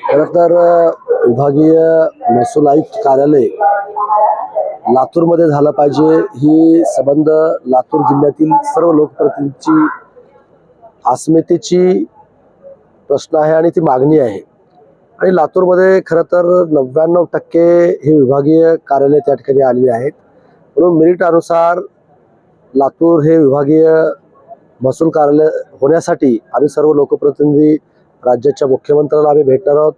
खरं तर विभागीय महसूल आयुक्त कार्यालय लातूरमध्ये झालं पाहिजे ही संबंध लातूर जिल्ह्यातील सर्व लोकप्रतिनिधींची अस्मितेची प्रश्न आहे आणि ती मागणी आहे. आणि लातूरमध्ये खरं तर नव्याण्णव टक्के हे विभागीय कार्यालय त्या ठिकाणी आलेले आहेत. म्हणून मेरिट अनुसार लातूर हे विभागीय महसूल कार्यालय होण्यासाठी आम्ही सर्व लोकप्रतिनिधी राज्याच्या मुख्यमंत्र्याला आम्ही भेटणार आहोत.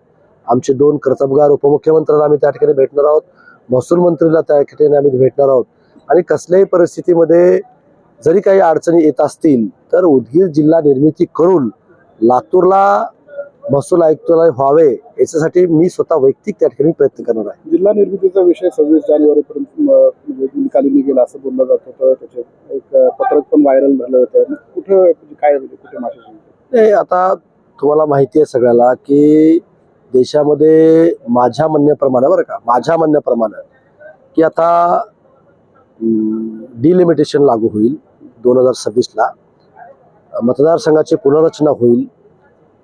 आमचे दोन कर्तबगार उपमुख्यमंत्र्यांना आम्ही त्या ठिकाणी भेटणार आहोत. महसूल मंत्रीला त्या ठिकाणी आम्ही भेटणार आहोत. आणि कसल्याही परिस्थितीमध्ये जरी काही अडचणी येत असतील तर उदगीर जिल्हा निर्मिती करून लातूरला महसूल आयुक्तालय व्हावे याच्यासाठी मी स्वतः वैयक्तिक त्या ठिकाणी प्रयत्न करणार आहे. जिल्हा निर्मितीचा विषय सव्वीस जानेवारीपर्यंत म्हणजे निकाली निघेल असं बोललं जात होतं. त्याचे एक पत्रक पण व्हायरल झालं होतं. कुठं म्हणजे काय म्हणजे कुठे? नाही आता तुम्हाला माहिती आहे सगळ्याला की देशामध्ये माझ्या म्हणण्याप्रमाणे बरं का माझ्या म्हणण्याप्रमाणे की आता डिलिमिटेशन लागू होईल दोन हजार सव्वीसला. मतदारसंघाची पुनर्रचना होईल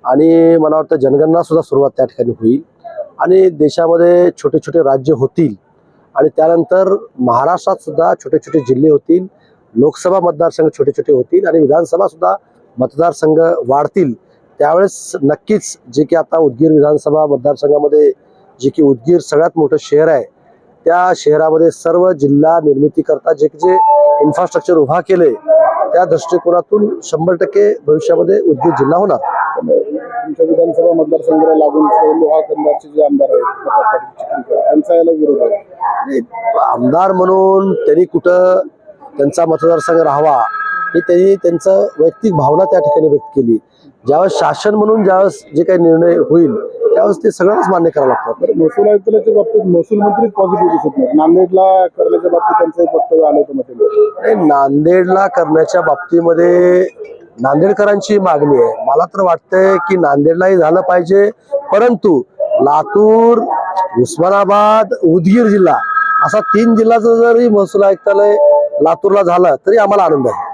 आणि मला वाटतं जनगणनासुद्धा सुरुवात त्या ठिकाणी होईल आणि देशामध्ये छोटे छोटे राज्य होतील आणि त्यानंतर महाराष्ट्रात सुद्धा छोटे छोटे जिल्हे होतील लोकसभा मतदारसंघ छोटे छोटे होतील आणि विधानसभासुद्धा मतदारसंघ वाढतील त्यावेळेस नक्कीच जे की आता उदगीर विधानसभा मतदारसंघामध्ये जे की उदगीर सगळ्यात मोठं शहर आहे त्या शहरामध्ये सर्व जिल्हा निर्मितीकरता जे जे इन्फ्रास्ट्रक्चर उभा केले त्या दृष्टिकोनातून शंभर टक्के भविष्यामध्ये उदगीर जिल्हा होणार. तुमच्या विधानसभा मतदारसंघाला लागून असलेले लोहा कंदारचे जे आमदार आहेत त्यांचा याला विरोध आहे. आणि आमदार म्हणून त्यांनी कुठं त्यांचा मतदारसंघ राहावा ही त्यांनी त्यांचं वैयक्तिक भावना त्या ठिकाणी व्यक्त केली. ज्यावेळेस शासन म्हणून ज्यावेळेस जे काही निर्णय होईल त्यावेळेस ते सगळ्यांनाच मान्य करावं लागतात महसूल आयुक्तालयाच्या बाबतीत महसूल मंत्रीच पॉझिटिव्ह दिसत नाही. नांदेडला करण्याच्या बाबतीत त्यांचं एक वक्तव्य आलं होतं मध्ये नांदेडला करण्याच्या बाबतीमध्ये नांदेडकरांची मागणी आहे. मला तर वाटतंय की नांदेडलाही झालं पाहिजे. परंतु लातूर उस्मानाबाद उदगीर जिल्हा असा तीन जिल्ह्याचं जरी महसूल आयुक्तालय लातूरला झालं तरी आम्हाला आनंद आहे.